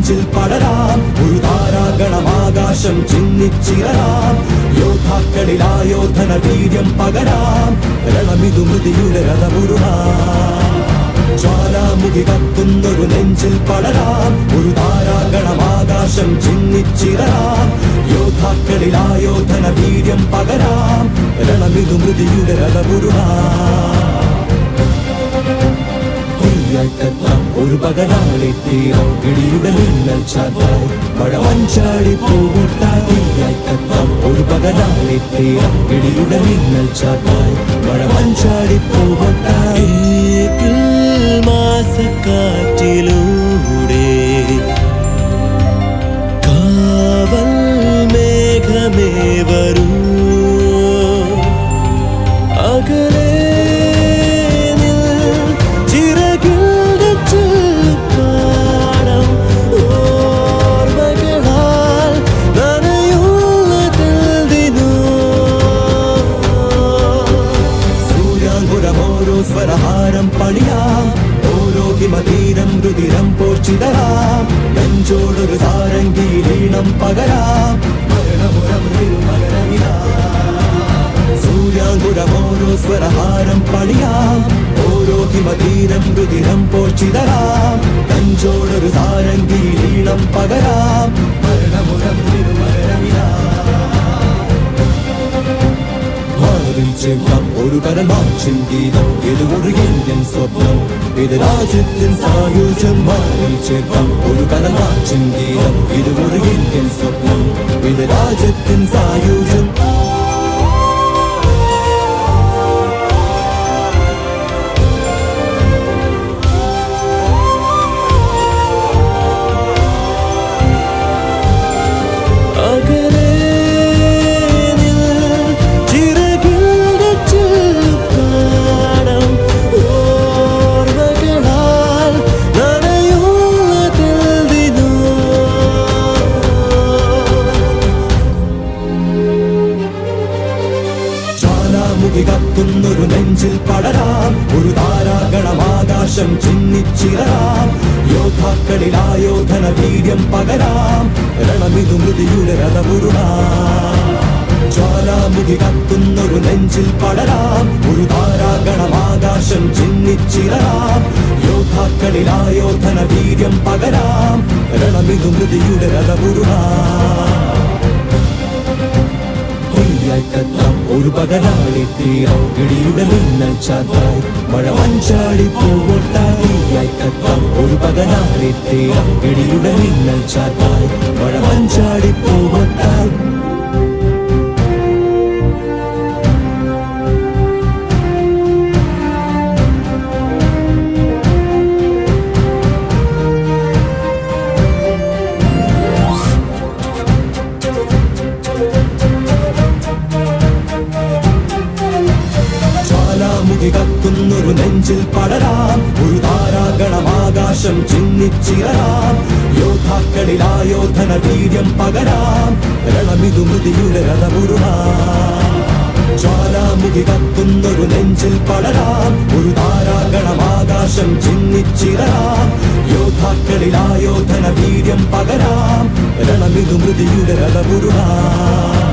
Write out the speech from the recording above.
നെഞ്ചിൽ പടരാം. ഒരു താരാഗണമാകാശം ചിന്നിച്ചിറരാം യോദ്ധാക്കളിലായോധന വീര്യം പകരാം. രണമിതു മൃതിയുടെ രഥമുരുളാം ജ്വാലാമുഖി കത്തുന്നൊരു നെഞ്ചിൽ പടരാം. ഒരു താരാഗണമാകാശം ചിന്നിച്ചിരാം യോദ്ധാക്കളിലായോധന വീര്യം പകരാം. രണമിതു മൃതിയുടെ രഥമുരുളാം ഒരു പകലാളി തീരം ഇടിയുടെ മിന്നൽ ചാത്തായി മഴ മഞ്ചാടി പൂവിട്ടായി തീയറ്റത്താം ഒരു പകലാളി തീരം ഇടിയുടെ മിന്നൽ ചാത്തായി മഴ മഞ്ചാടി പൂവിട്ടായി മാസക്കാറ്റിലൂടെ കാവൽ മേഘമേ നെഞ്ചോടൊരു സാരംഗീലീണം പകരാം. മരണമുരം സ്വരഹാരം പണിയാം. ഓരോ ഹിമതീരം രുതിരം പോഷിതരാം നെഞ്ചോടൊരു സാരംഗീലീണം പകരാം. ഒരു കരമാച്ചിൻ ഗീതം. ഇത് ഒരു ഇന്ത്യൻ സ്വപ്നം. ഇത് രാജ്യത്തിൻ സായുജ്യം. മാറിൽ ചേർക്കാം ഒരു കരമാച്ചിൻ ഗീതം ഇത് ഒരു ഇന്ത്യൻ സ്വപ്നം. ഇത് രാജ്യത്തിൻ സായുജ്യം ജ്വാലാമുഖി കത്തുന്നൊരു നെഞ്ചിൽ പടരാം. ഒരു താരാഗണമാകാശം യോദ്ധാക്കളിൽ യോദ്ധാക്കളിലായോധന വീര്യം പകരാം. രണമിതു മൃതിയുടെ രഥപുരുണാം ജ്വാലാമുഖി കത്തുന്നൊരു നെഞ്ചിൽ പടരാം. ഒരു താരാഗണമാകാശം യോദ്ധാക്കളിൽ യോദ്ധാക്കളിലായോധന വീര്യം പകരാം. രണമിതു മൃതിയുടെ രഥമുരുളാം ഒരു പകലാളി തീരം ഇടിയുടെ മിന്നൽ ചാത്തായി മഴ മഞ്ചാടി പൂവൊട്ടായി തീയറ്റത്താം ഒരു പകലാളി തീരം ഇടിയുടെ മിന്നൽ ചാത്തായി മഴ മഞ്ചാടി പൂവൊട്ടായി നെഞ്ചിൽ പടരാം. ഒരു താരാഗണമാകാശം യോദ്ധാക്കളിൽ ആയോധന വീര്യം പകരാം. രണമിതു മൃതിയുടെ രഥമുരുളാം ജ്വാലാമുഖി കത്തുന്നൊരു നെഞ്ചിൽ പടരാം. ഒരു താരാഗണമാകാശം യോദ്ധാക്കളിൽ ആയോധന വീര്യം പകരാം. രണമിതു മൃതിയുടെ രഥമുരുളാം